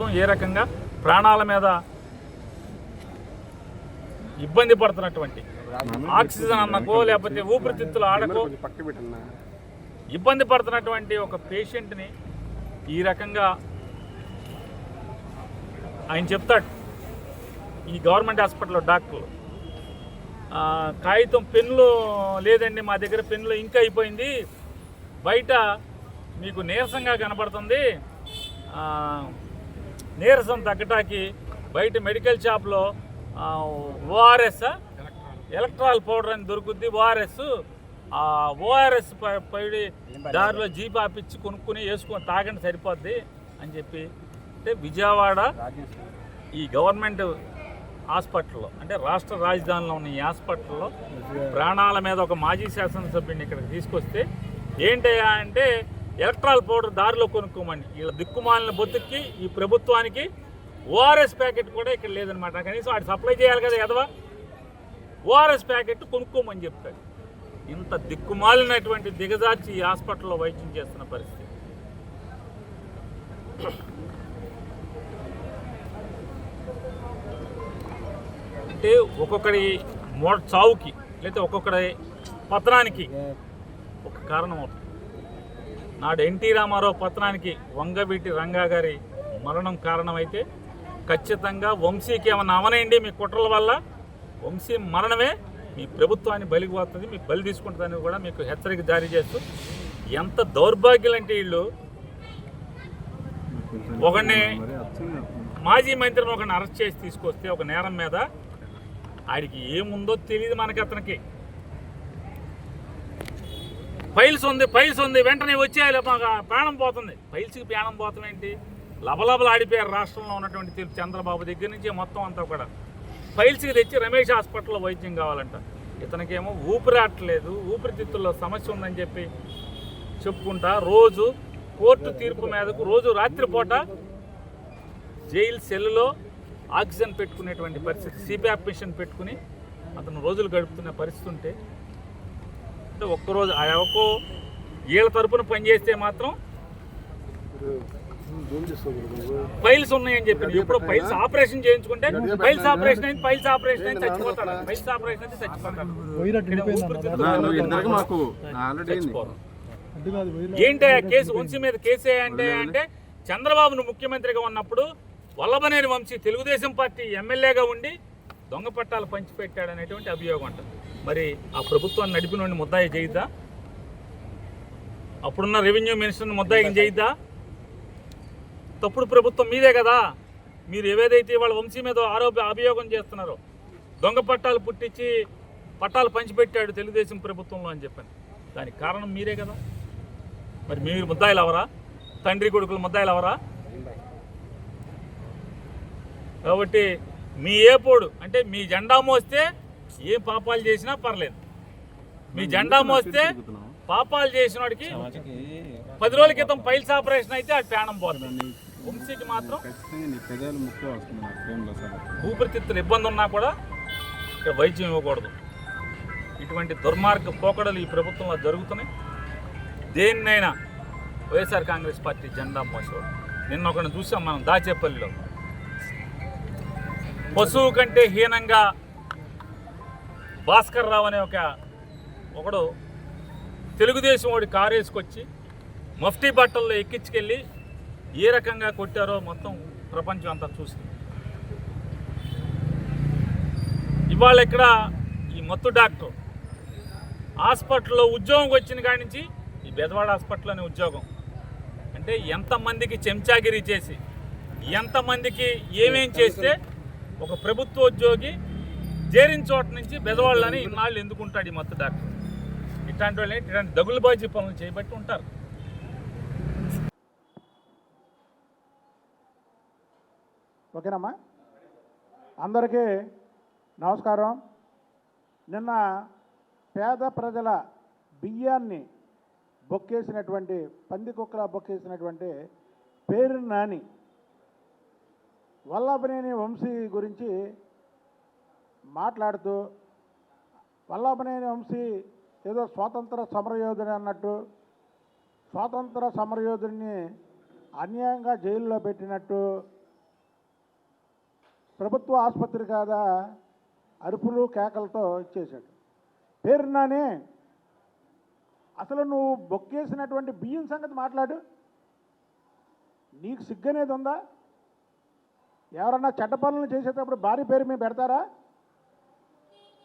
ఏ రకంగా ప్రాణాల మీద ఇబ్బంది పడుతున్నటువంటి ఆక్సిజన్ అన్నకో లేకపోతే ఊపిరితిత్తులు ఆడకో ఇబ్బంది పడుతున్నటువంటి ఒక పేషెంట్ని ఈ రకంగా ఆయన చెప్తాడు. ఈ గవర్నమెంట్ హాస్పిటల్లో డాక్టర్లు. కాగితం పెన్నులు లేదండి మా దగ్గర పెన్నులు ఇంకా అయిపోయింది. బయట మీకు నీరసంగా కనబడుతుంది నీరసం తగ్గటానికి బయట మెడికల్ షాప్లో ఓఆర్ఎస్ ఎలక్ట్రాల్ పౌడర్ అని దొరుకుద్ది. ఓఆర్ఎస్ ఆ ఓఆర్ఎస్ పడి దారిలో జీప్ ఆపిచ్చి కొనుక్కుని వేసుకొని తాగండి సరిపోద్ది అని చెప్పి. అంటే విజయవాడ ఈ గవర్నమెంట్ హాస్పిటల్లో అంటే రాష్ట్ర రాజధానిలో ఉన్న ఈ హాస్పిటల్లో ప్రాణాల మీద ఒక మాజీ శాసనసభ్యుడిని ఇక్కడికి తీసుకొస్తే ఏంటయ్యా అంటే ఎలక్ట్రాల్ పౌడర్ దారిలో కొనుక్కోమని వీళ్ళ దిక్కుమాలిన బొత్తుకి ఈ ప్రభుత్వానికి ఓఆర్ఎస్ ప్యాకెట్ కూడా ఇక్కడ లేదనమాట కనీసం వాడు సప్లై చేయాలి కదా ఎదవా ఓఆర్ఎస్ ప్యాకెట్ కొనుక్కోమని చెప్తాడు ఇంత దిక్కుమాలినటువంటి దిగజార్చి ఈ హాస్పిటల్లో వైద్యం చేస్తున్న పరిస్థితి. అంటే ఒక్కొక్కడి మో చావుకి లేకపోతే ఒక్కొక్కడి పతనానికి ఒక కారణం అవుతుంది. నాడు ఎన్టీ రామారావు పతనానికి వంగవీటి రంగా గారి మరణం కారణమైతే ఖచ్చితంగా వంశీకి ఏమన్నా అవనండి మీ కుట్రల వల్ల? వంశీ మరణమే మీ ప్రభుత్వాన్ని బలికి పోతుంది మీ బలి తీసుకుంటుందని కూడా మీకు హెచ్చరిక జారీ చేస్తూ ఎంత దౌర్భాగ్యులంటే వీళ్ళు. ఒకడిని మాజీ మంత్రిని ఒకరిని అరెస్ట్ చేసి తీసుకొస్తే ఒక నేరం మీద ఆడికి ఏముందో తెలియదు మనకి అతనికి. ఫైల్స్ ఉంది ఫైల్స్ ఉంది వెంటనే వచ్చేయాలి మాకు ప్రాణం పోతుంది. ఫైల్స్కి ప్రాణం పోతాం ఏంటి? లబలబలు ఆడిపోయారు రాష్ట్రంలో ఉన్నటువంటి తీర్పు చంద్రబాబు దగ్గర నుంచి మొత్తం అంతా కూడా. ఫైల్స్కి తెచ్చి రమేష్ హాస్పిటల్లో వైద్యం కావాలంట. ఇతనికేమో ఊపిరాట్లేదు ఊపిరితిత్తుల్లో సమస్య ఉందని చెప్పి చెప్పుకుంటా రోజు కోర్టు తీర్పు మీదకు రోజు రాత్రిపూట జైలు సెల్లులో ఆక్సిజన్ పెట్టుకునేటువంటి పరిస్థితి సిపిఆర్ మిషన్ పెట్టుకుని అతను రోజులు గడుపుతున్న పరిస్థితి ఉంటే ఒక్కరోజు ఆ ఒక్కో వీళ్ళ తరపున పనిచేస్తే మాత్రం ఫైల్స్ ఉన్నాయని చెప్పి ఇప్పుడు ఫైల్స్ ఆపరేషన్ చేయించుకుంటే ఫైల్స్ ఆపరేషన్ అయింది ఫైల్స్ ఆపరేషన్ అయింది చచ్చిపోతాడు. ఫైల్స్ ఆపరేషన్ అయితే చచ్చిపోతాడు. ఏంటి ఆ కేసు వంశీ మీద కేసు అంటే అంటే చంద్రబాబును ముఖ్యమంత్రిగా ఉన్నప్పుడు వల్లభనేని వంశీ తెలుగుదేశం పార్టీ ఎమ్మెల్యేగా ఉండి దొంగ పట్టాలు పంచిపెట్టాడు అనేటువంటి అభియోగం అంట మరి ఆ ప్రభుత్వాన్ని నడిపిన ముద్దాయి చేయిద్దా? అప్పుడున్న రెవెన్యూ మినిస్టర్ని ముద్దాయికి చేయిద్దా? తప్పుడు ప్రభుత్వం మీదే కదా. మీరు ఏవేదైతే వాళ్ళ వంశీ మీద ఆరోప అభియోగం చేస్తున్నారో దొంగ పట్టాలు పుట్టించి పట్టాలు పంచిపెట్టాడు తెలుగుదేశం ప్రభుత్వంలో అని చెప్పని. దానికి కారణం మీరే కదా. మరి మీరు ముద్దాయిలు అవరా తండ్రి కొడుకులు ముద్దాయిలు అవరా కాబట్టి మీ ఏపోడు అంటే మీ జెండా మోస్తే ఏ పాపాలు చేసినా పర్లేదు. మీ జెండా మోస్తే పాపాలు చేసిన వాడికి పది రోజుల క్రితం పైల్స్ ఆపరేషన్ అయితే అది ప్రాణం పోతుంది. వంశీకి మాత్రం ఊపిరితిత్తులు ఇబ్బంది ఉన్నా కూడా ఇక్కడ వైద్యం ఇవ్వకూడదు. ఇటువంటి దుర్మార్గ పోకడలు ఈ ప్రభుత్వంలో జరుగుతున్నాయి. దేన్నైనా వైఎస్ఆర్ కాంగ్రెస్ పార్టీ జెండా మోసేవాడు. నిన్న ఒకరిని చూసాం మనం దాచేపల్లిలో. పశువు కంటే హీనంగా భాస్కర్ రావు అనే ఒక ఒకడు తెలుగుదేశం వాడి కారు వేసుకొచ్చి మఫ్టీ బట్టల్లో ఎక్కించుకెళ్ళి ఏ రకంగా కొట్టారో మొత్తం ప్రపంచం అంతా చూసింది. ఇవాళ ఇక్కడ ఈ మత్తు డాక్టర్ హాస్పిటల్లో ఉద్యోగం వచ్చిన కాడి నుంచి ఈ బెదవాడ హాస్పిటల్లోనే ఉద్యోగం. అంటే ఎంతమందికి చెంచాగిరి చేసి ఎంతమందికి ఏమేం చేస్తే ఒక ప్రభుత్వ ఉద్యోగి చేరిన చోట నుంచి బెదవాళ్ళని ఇన్నాళ్ళు ఎందుకుంటాడు ఈ మత్తు డాక్టర్? ఇట్లాంటి వాళ్ళు ఏంటి? ఇట్లాంటి దగులుబాజీ పనులు చేయబట్టి ఉంటారు. ఓకేనమ్మా? అందరికీ నమస్కారం. నిన్న పేద ప్రజల బియ్యాన్ని బొక్కేసినటువంటి పంది కుక్కల బొక్కేసినటువంటి పేరు నాని వల్లభనేని వంశీ గురించి మాట్లాడుతూ వల్లభనేని వంశీ ఏదో స్వాతంత్ర సమరయోధుని అన్నట్టు స్వాతంత్ర సమరయోధుడిని అన్యాయంగా జైల్లో పెట్టినట్టు ప్రభుత్వ ఆసుపత్రి కాదా అరుపులు కేకలతో ఇచ్చేశాడు. పేరున్నానే అసలు నువ్వు బొక్కేసినటువంటి బియ్యం సంగతి మాట్లాడు. నీకు సిగ్గనేది ఉందా? ఎవరన్నా చెడ్డ పనులు చేసేటప్పుడు భారీ పేరు మేము పెడతారా?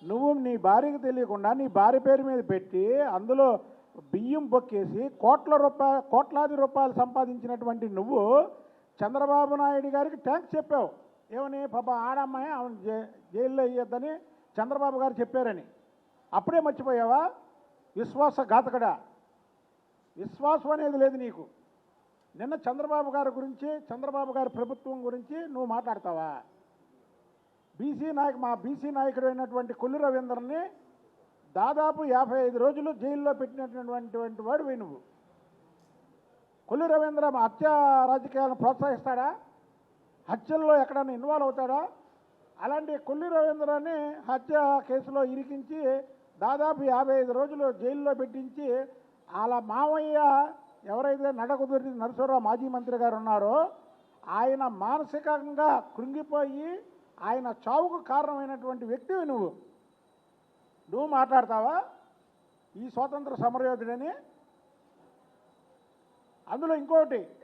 నువ్వు నీ భార్యకి తెలియకుండా నీ భార్య పేరు మీద పెట్టి అందులో బియ్యం బొక్కేసి కోట్ల రూపాయ కోట్లాది రూపాయలు సంపాదించినటువంటి నువ్వు చంద్రబాబు నాయుడు గారికి ట్యాంక్స్ చెప్పావు. ఏమని? పాప ఆడమ్మాయి ఆమెను జై జైల్లో వేయొద్దని చంద్రబాబు గారు చెప్పారని. అప్పుడే మర్చిపోయావా? విశ్వాసఘాతకుడా. విశ్వాసం అనేది లేదు నీకు. నిన్న చంద్రబాబు గారి గురించి చంద్రబాబు గారి ప్రభుత్వం గురించి నువ్వు మాట్లాడతావా? బీసీ నాయకు మా బీసీ నాయకుడు అయినటువంటి కొల్లు రవీంద్రని దాదాపు యాభై ఐదు రోజులు జైల్లో పెట్టినటువంటి వాడు నువ్వు. కొల్లు రవీంద్ర మా హత్య రాజకీయాలను ప్రోత్సహిస్తాడా? హత్యల్లో ఎక్కడైనా ఇన్వాల్వ్ అవుతాడా? అలాంటి కొల్లి రవీంద్రని హత్య కేసులో ఇరికించి దాదాపు యాభై ఐదు రోజులు జైల్లో పెట్టించి అలా మావయ్య ఎవరైతే నడకుదురి నరసింహరావు మాజీ మంత్రి గారు ఉన్నారో ఆయన మానసికంగా కృంగిపోయి ఆయన చావుకు కారణమైనటువంటి వ్యక్తివి నువ్వు. నువ్వు మాట్లాడతావా? ఈ స్వాతంత్ర సమరయోధుడని? అందులో ఇంకోటి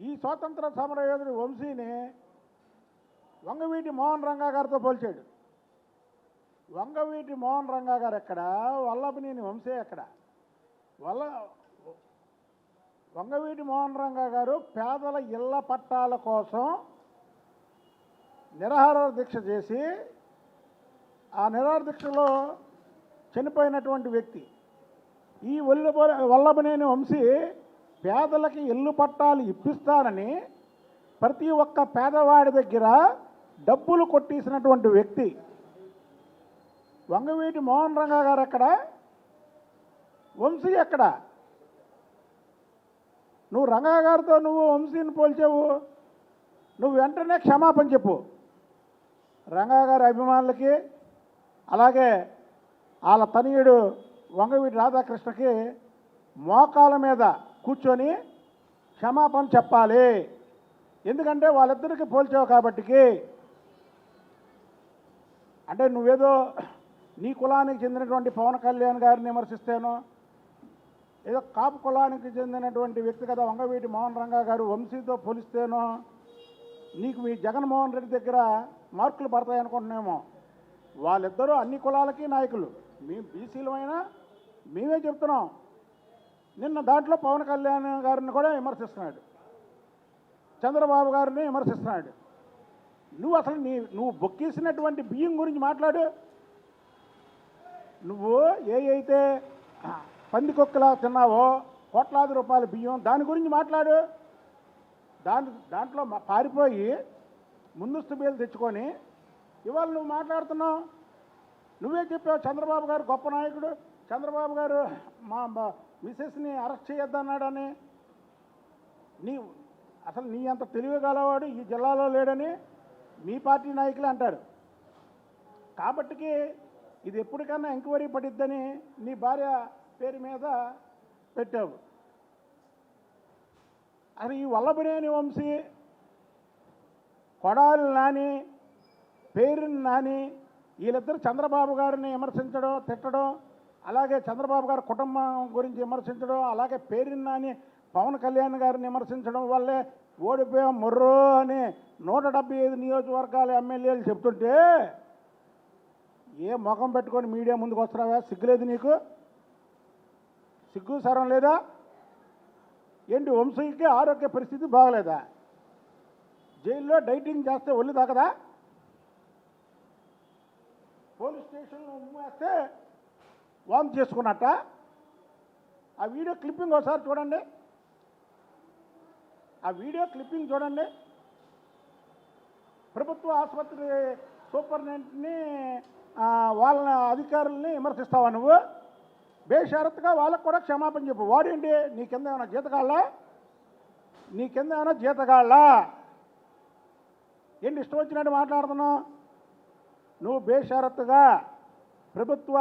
ఈ స్వాతంత్ర సమరయోధుడి వంశీని వంగవీటి మోహన్ రంగా గారితో పోల్చాడు. వంగవీటి మోహన్ రంగా గారు ఎక్కడ? వల్లభనేని వంశీ ఎక్కడ? వల్ల వంగవీటి మోహన్ రంగా గారు పేదల ఇళ్ళ పట్టాల కోసం నిరాహార దీక్ష చేసి ఆ నిరాహార దీక్షలో చనిపోయినటువంటి వ్యక్తి ఈ వల్ల వల్లభనేని వంశీ పేదలకి ఇల్లు పట్టాలు ఇప్పిస్తానని ప్రతి ఒక్క పేదవాడి దగ్గర డబ్బులు కొట్టేసినటువంటి వ్యక్తి వంగవీటి మోహన్ రంగా గారు ఎక్కడ? వంశీ ఎక్కడ? నువ్వు రంగా గారితో నువ్వు వంశీని పోల్చావు నువ్వు వెంటనే క్షమాపణ చెప్పు. రంగా గారి అభిమానులకి అలాగే వాళ్ళ తనయుడు వంగవీటి రాధాకృష్ణకి మోకాల మీద కూర్చొని క్షమాపణ చెప్పాలి. ఎందుకంటే వాళ్ళిద్దరికి పోల్చావు కాబట్టికి. అంటే నువ్వేదో నీ కులానికి చెందినటువంటి పవన్ కళ్యాణ్ గారిని విమర్శిస్తేనో ఏదో కాపు కులానికి చెందినటువంటి వ్యక్తి కదా వంగవీటి మోహన్ రంగా గారు వంశీతో పోలిస్తేనో నీకు మీ జగన్మోహన్ రెడ్డి దగ్గర మార్కులు పడతాయి అనుకుంటున్నామో వాళ్ళిద్దరూ అన్ని కులాలకి నాయకులు. మేము బీసీలమైనా మేమే చెప్తున్నాం. నిన్న దాంట్లో పవన్ కళ్యాణ్ గారిని కూడా విమర్శిస్తున్నాడు. చంద్రబాబు గారిని విమర్శిస్తున్నాడు. నువ్వు అసలు నీ నువ్వు బొక్కేసినటువంటి బియ్యం గురించి మాట్లాడు. నువ్వు ఏ అయితే పందికొక్కలా తిన్నావో కోట్లాది రూపాయల బియ్యం దాని గురించి మాట్లాడు. దాని దాంట్లో పారిపోయి ముందస్తు బియ్యం తెచ్చుకొని ఇవాళ నువ్వు మాట్లాడుతున్నావు. నువ్వే చెప్పావు చంద్రబాబు గారు గొప్ప నాయకుడు. చంద్రబాబు గారు మా మా మిసెస్ని అరెస్ట్ చేయొద్దన్నాడని. నీ అసలు నీ అంత తెలివి గలవాడు ఈ జిల్లాలో లేడని మీ పార్టీ నాయకులే అంటారు. కాబట్టికి ఇది ఎప్పటికన్నా ఎంక్వైరీ పడిద్దని నీ భార్య పేరు మీద పెట్టావు. అది ఈ వల్లభనేని వంశీ కొడాలి నాని పేరుని నాని వీళ్ళిద్దరు చంద్రబాబు గారిని విమర్శించడం తిట్టడం అలాగే చంద్రబాబు గారి కుటుంబం గురించి విమర్శించడం అలాగే పేరుని నాని పవన్ కళ్యాణ్ గారిని విమర్శించడం వల్లే ఓడిపోయాం మొర్రో అని నూట డెబ్బై ఐదు నియోజకవర్గాల ఎమ్మెల్యేలు చెప్తుంటే ఏ ముఖం పెట్టుకొని మీడియా ముందుకు వస్తున్నావా? సిగ్గులేదు నీకు? సిగ్గు సరం లేదా? ఏంటి వంశీకి ఆరోగ్య పరిస్థితి బాగలేదా? జైల్లో డైటింగ్ చేస్తే ఒళ్ళు తాకదా? పోలీస్ స్టేషన్లో ఉమ్మేస్తే వామ్ చేసుకున్నట్ట? ఆ వీడియో క్లిప్పింగ్ ఒకసారి చూడండి. ఆ వీడియో క్లిప్పింగ్ చూడండి. ప్రభుత్వ ఆసుపత్రి సూపరింటెండెంట్ని వాళ్ళ అధికారుల్ని విమర్శిస్తావా నువ్వు? బేషరత్గా వాళ్ళకు కూడా క్షమాపణ చెప్పు. వాడేంటి? నీ కింద ఏమైనా జీతగాళ్ళ? నీ కింద ఏమైనా జీతగాళ్ళ? ఏంటి ఇష్టం వచ్చినట్టు మాట్లాడుతున్నావు? నువ్వు బేషరత్తుగా ప్రభుత్వ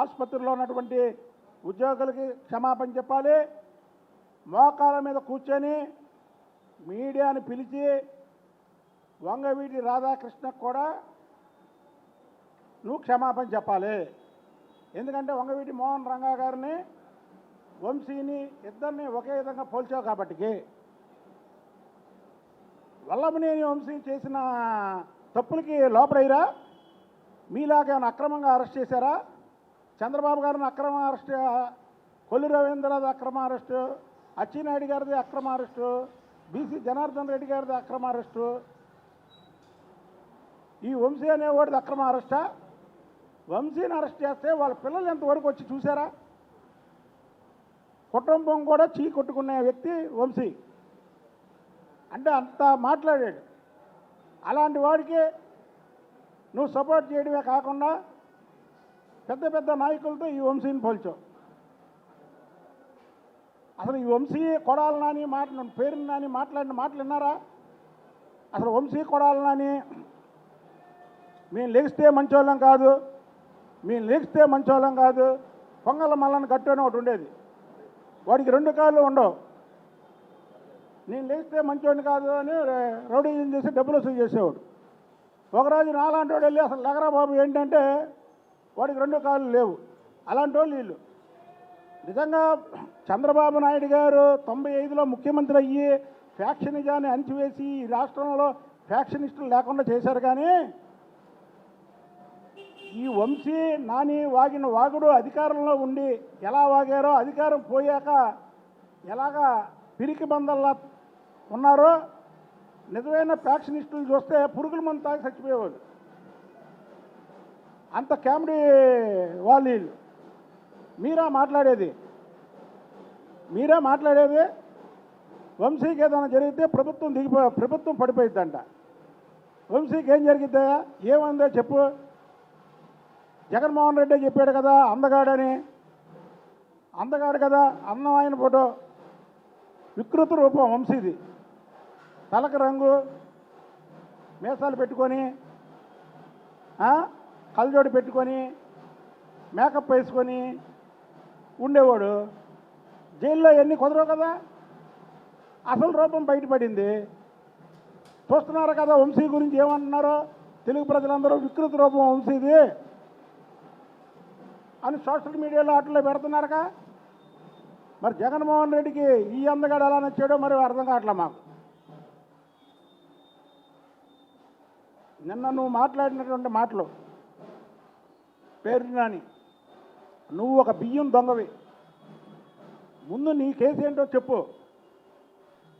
ఆసుపత్రిలో ఉన్నటువంటి ఉద్యోగులకి క్షమాపణ చెప్పాలి మోకాల మీద కూర్చొని మీడియాని పిలిచి వంగవీటి రాధాకృష్ణకు కూడా నువ్వు క్షమాపణ చెప్పాలి. ఎందుకంటే వంగవీటి మోహన్ రంగా గారిని వంశీని ఇద్దరిని ఒకే విధంగా పోల్చావు కాబట్టికి. వల్లభనేని వంశీ చేసిన తప్పులకి లోపడైరా మీలాగా అక్రమంగా అరెస్ట్ చేశారా? చంద్రబాబు గారిని అక్రమ అరెస్ట్ కొల్లి రవీంద్రది అక్రమ అరెస్టు అచ్చినాయుడు గారిది అక్రమ అరెస్టు బీసీ జనార్దన్ రెడ్డి గారిది అక్రమ అరెస్టు. ఈ వంశీ అనేవాడిది అక్రమ అరెస్టా? వంశీని అరెస్ట్ చేస్తే వాళ్ళ పిల్లలు ఎంతవరకు వచ్చి చూసారా కుటుంబం కూడా చీ కొట్టుకునే వ్యక్తి వంశీ. అంటే అంత మాట్లాడాడు. అలాంటి వాడికి నువ్వు సపోర్ట్ చేయడమే కాకుండా పెద్ద పెద్ద నాయకులతో ఈ వంశీని పోల్చావు. అసలు ఈ వంశీ కొడాలి నాని మాట పేరు నాని మాట్లాడిన మాటలు విన్నారా? అసలు వంశీ కొడాలి నాని మేము లెగిస్తే మంచోళ్ళం కాదు మేము లెగిస్తే మంచోళ్ళం కాదు పొంగల మల్లని గట్టు అని ఒకటి ఉండేది. వాడికి రెండు కాళ్ళు ఉండవు. నేను లేస్తే మంచోడిని కాదు అని రౌడీజం చేసి డబ్బులు వసూలు చేసేవాడు. ఒకరోజు నాలాంటి వాడు వెళ్ళి అసలు లగరా బాబు ఏంటంటే వాడికి రెండు కాళ్ళు లేవు. అలాంటి వాళ్ళు వీళ్ళు. నిజంగా చంద్రబాబు నాయుడు గారు తొంభై ఐదులో ముఖ్యమంత్రి అయ్యి ఫ్యాక్షనిజాన్ని అణిచివేసి ఈ రాష్ట్రంలో ఫ్యాక్షనిస్టులు లేకుండా చేశారు కానీ ఈ వంశీ నాని వాగిన వాగుడు అధికారంలో ఉండి ఎలా వాగారో అధికారం పోయాక ఎలాగా పిరికి బందల్లా ఉన్నారో? నిజమైన ఫ్యాక్షనిస్టులు చూస్తే పురుగుల మంది తాగి చచ్చిపోయేవాళ్ళు. అంత కామెడీ వాళ్ళు వీళ్ళు. మీరా మాట్లాడేది? మీరా మాట్లాడేది? వంశీకి ఏదైనా జరిగితే ప్రభుత్వం దిగిపో ప్రభుత్వం పడిపోయిద్దంట. వంశీకి ఏం జరిగిద్దా? ఏముందో చెప్పు. జగన్మోహన్ రెడ్డి చెప్పాడు కదా అందగాడని. అందగాడు కదా అందమైన ఫోటో. వికృత రూపం వంశీది. తలక రంగు మీసాలు పెట్టుకొని కళ్ళజోడు పెట్టుకొని మేకప్ వేసుకొని ఉండేవాడు. జైల్లో ఎన్ని కుదరవు కదా? అసలు రూపం బయటపడింది. చూస్తున్నారు కదా వంశీ గురించి ఏమంటున్నారో? తెలుగు ప్రజలందరూ వికృత రూపం వంశీది. అని సోషల్ మీడియాలో అట్లా పెడుతున్నారుగా. మరి జగన్మోహన్ రెడ్డికి ఈ అందగాడు ఎలా నచ్చాడో మరి అర్థం కావట్లే మాకు. నిన్న నువ్వు మాట్లాడినటువంటి మాటలు. పేరు నాని. నువ్వు ఒక బియ్యం దొంగవి. ముందు నీ కేసు ఏంటో చెప్పు.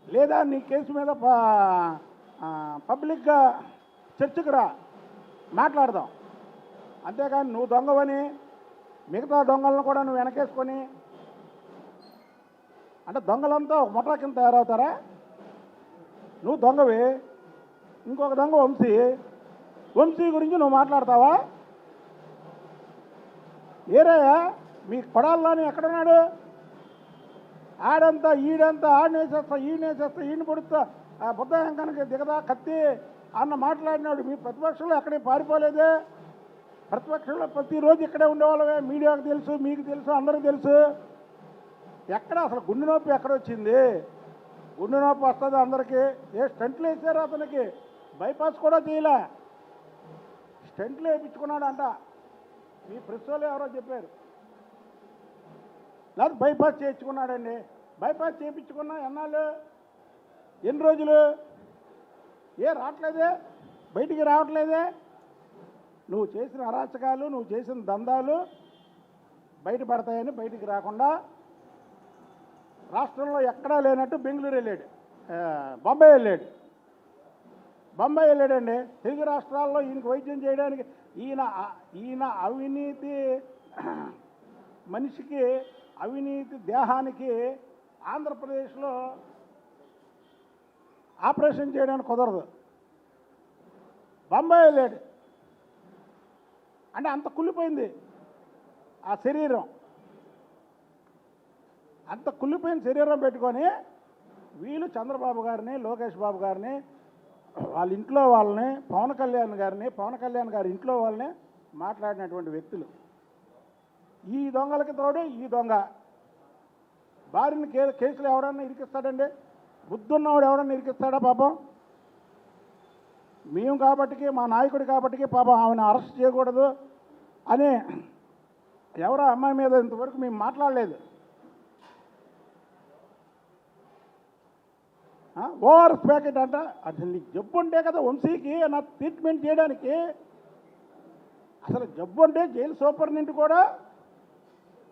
లేదా నీ కేసు మీద పబ్లిక్గా చర్చకు రా. మాట్లాడదాం. అంతేకాని నువ్వు దొంగవని మిగతా దొంగలను కూడా నువ్వు వెనకేసుకొని అంటే దొంగలంతా ఒక ముఠా కింద తయారవుతారా? నువ్వు దొంగవి. ఇంకొక దొంగ వంశీ. వంశీ గురించి నువ్వు మాట్లాడతావా? ఏరయ్యా మీ కొడాలని ఎక్కడున్నాడు? ఆడంతా ఈడంతా ఆడనేసేస్తా ఈడనేసేస్తా ఈయన పొడుస్తా ఆ బుద్ధ కనుక దిగదా కత్తి అన్న మాట్లాడినాడు మీ ప్రతిపక్షంలో ఎక్కడే పారిపోలేదే? ప్రతిపక్షంలో ప్రతిరోజు ఇక్కడే ఉండేవాళ్ళమే మీడియాకు తెలుసు మీకు తెలుసు అందరికీ తెలుసు. ఎక్కడ అసలు గుండె నొప్పి ఎక్కడ వచ్చింది గుండె నొప్పి వస్తుంది అందరికీ. ఏ స్టంట్లు వేసారు అతనికి? బైపాస్ కూడా చేయలే. స్టెంట్లు వేయించుకున్నాడు అంట మీ ప్రెస్ వాళ్ళు ఎవరో చెప్పారు. లేదు బైపాస్ చేయించుకున్నాడండి. బైపాస్ చేయించుకున్నా ఎన్నాళ్ళు? ఎన్ని రోజులు? ఏ రావట్లేదే? బయటికి రావట్లేదే? నువ్వు చేసిన అరాచకాలు నువ్వు చేసిన దందాలు బయటపడతాయని బయటికి రాకుండా రాష్ట్రంలో ఎక్కడా లేనట్టు బెంగళూరు వెళ్ళాడు. బొంబాయి వెళ్ళాడు. బొంబాయి వెళ్ళాడండి. తెలుగు రాష్ట్రాల్లో ఈయనకి వైద్యం చేయడానికి ఈయన ఈయన అవినీతి మనిషికి అవినీతి దేహానికి ఆంధ్రప్రదేశ్లో ఆపరేషన్ చేయడానికి కుదరదు. బొంబాయి వెళ్ళాడు. అంటే అంత కుళ్ళిపోయింది ఆ శరీరం. అంత కుళ్ళిపోయిన శరీరం పెట్టుకొని వీళ్ళు చంద్రబాబు గారిని లోకేష్ బాబు గారిని వాళ్ళ ఇంట్లో వాళ్ళని పవన్ కళ్యాణ్ గారిని పవన్ కళ్యాణ్ గారి ఇంట్లో వాళ్ళని మాట్లాడినటువంటి వ్యక్తులు. ఈ దొంగలకి తోడు ఈ దొంగ. భార్యని కే కేసులు ఎవడన్నా ఇరికిస్తాడండి? బుద్ధున్నవాడు ఎవడన్నా ఇరికిస్తాడా పాపం? మేము కాబట్టికి మా నాయకుడు కాబట్టికి పాపం ఆమెను అరెస్ట్ చేయకూడదు అని ఎవరో అమ్మాయి మీద ఇంతవరకు మేము మాట్లాడలేదు. ఓఆర్ఎస్ ప్యాకెట్ అంట. అసలు నీకు జబ్బు ఉంటే కదా వంశీకి నా ట్రీట్మెంట్ చేయడానికి. అసలు జబ్బు ఉంటే జైలు సూపరింటెండెంట్ కూడా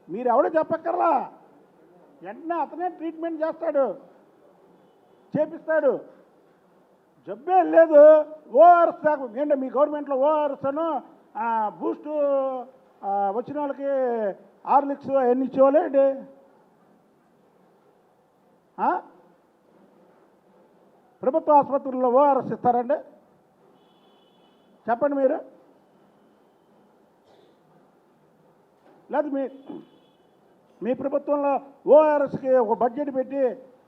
మీరు ఎవడో చెప్పక్కర్లా? వెంటనే అతనే ట్రీట్మెంట్ చేస్తాడు. చేపిస్తాడు. జబ్బే లేదు. ఓఆర్ఎస్ దాకా ఏంటంటే మీ గవర్నమెంట్లో ఓఆర్ఎస్ అను బూస్ట్ వచ్చిన వాళ్ళకి హార్లిక్స్ అవన్నీ ఇచ్చేవాళ్ళేంటి? ప్రభుత్వ ఆసుపత్రుల్లో ఓఆర్ఎస్ ఇస్తారండి. చెప్పండి మీరు. లేదు మీ మీ ప్రభుత్వంలో ఓఆర్ఎస్కి ఒక బడ్జెట్ పెట్టి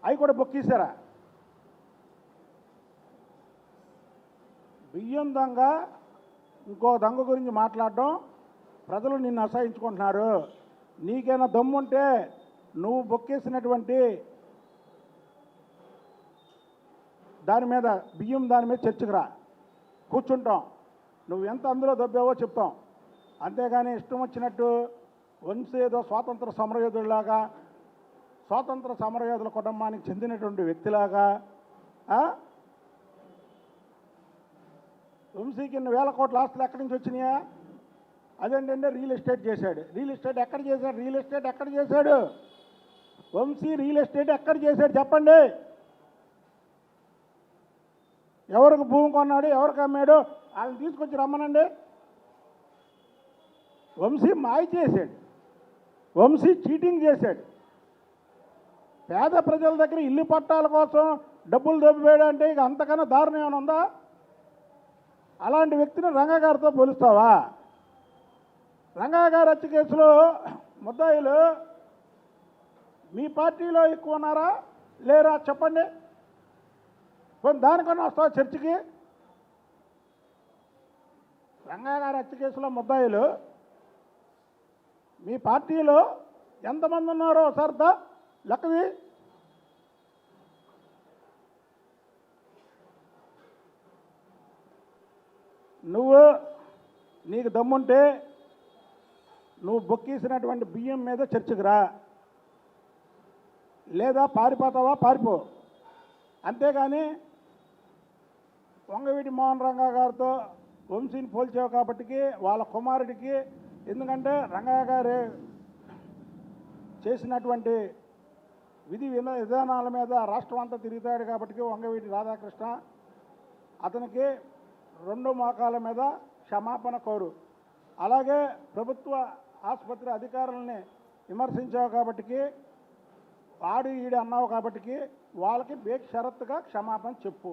అవి కూడా బుక్ చేశారా? బియ్యం దొంగ ఇంకో దొంగ గురించి మాట్లాడడం ప్రజలు నిన్ను అసహించుకుంటున్నారు. నీకైనా దమ్ముంటే నువ్వు బొక్కేసినటువంటి దాని మీద బియ్యం దాని మీద చర్చకు రా. కూర్చుంటాం. నువ్వు ఎంత అందులో దొబ్బావో చెప్తాం. అంతేగాని ఇష్టం వచ్చినట్టు వంశీ ఏదో స్వాతంత్ర సమరయోధుడిలాగా స్వాతంత్ర సమరయోధుల కుటుంబానికి చెందినటువంటి వ్యక్తిలాగా వంశీకి ఇన్ని వేల కోట్ల ఆస్తులు ఎక్కడి నుంచి వచ్చినాయా? అదేంటంటే రియల్ ఎస్టేట్ చేశాడు. రియల్ ఎస్టేట్ ఎక్కడ చేశాడు? రియల్ ఎస్టేట్ ఎక్కడ చేశాడు? వంశీ రియల్ ఎస్టేట్ ఎక్కడ చేశాడు? చెప్పండి. ఎవరికి భూమి కొన్నాడు ఎవరికి అమ్మాడు వాళ్ళని తీసుకొచ్చి రమ్మనండి. వంశీ మాయ చేశాడు. వంశీ చీటింగ్ చేశాడు. పేద ప్రజల దగ్గర ఇల్లు పట్టాల కోసం డబ్బులు దొబ్బిపోయాడు అంటే ఇక అంతకన్నా దారుణం ఏమైనా ఉందా? అలాంటి వ్యక్తిని రంగగారితో పోలుస్తావా? రంగా హత్య కేసులో ముద్దాయిలు మీ పార్టీలో ఎక్కువ ఉన్నారా? లేరా? చెప్పండి. కొన్ని దానికన్నా వస్తావు చర్చికి? రంగా గారి హత్య కేసులో ముద్దాయిలు. మీ పార్టీలో ఎంతమంది ఉన్నారో సర్దా లెక్కది? నువ్వు నీకు దమ్ముంటే నువ్వు బొక్కేసినటువంటి బియ్యం మీద చర్చకు రా. లేదా పారిపోతావా? పారిపో. అంతేగాని వంగవీటి మోహన్ రంగా గారితో వంశీని పోల్చావు కాబట్టికి వాళ్ళ కుమారుడికి ఎందుకంటే రంగా గారు చేసినటువంటి విధి విన- విధానాల మీద రాష్ట్రం అంతా తిరుగుతాడు కాబట్టి వంగవీటి రాధాకృష్ణ అతనికి రెండు మోకాల మీద క్షమాపణ కోరు. అలాగే ప్రభుత్వ ఆసుపత్రి అధికారులని విమర్శించావు కాబట్టికి ఆడు ఈడు అన్నావు కాబట్టికి వాళ్ళకి బేక్ షరత్తుగా క్షమాపణ చెప్పు.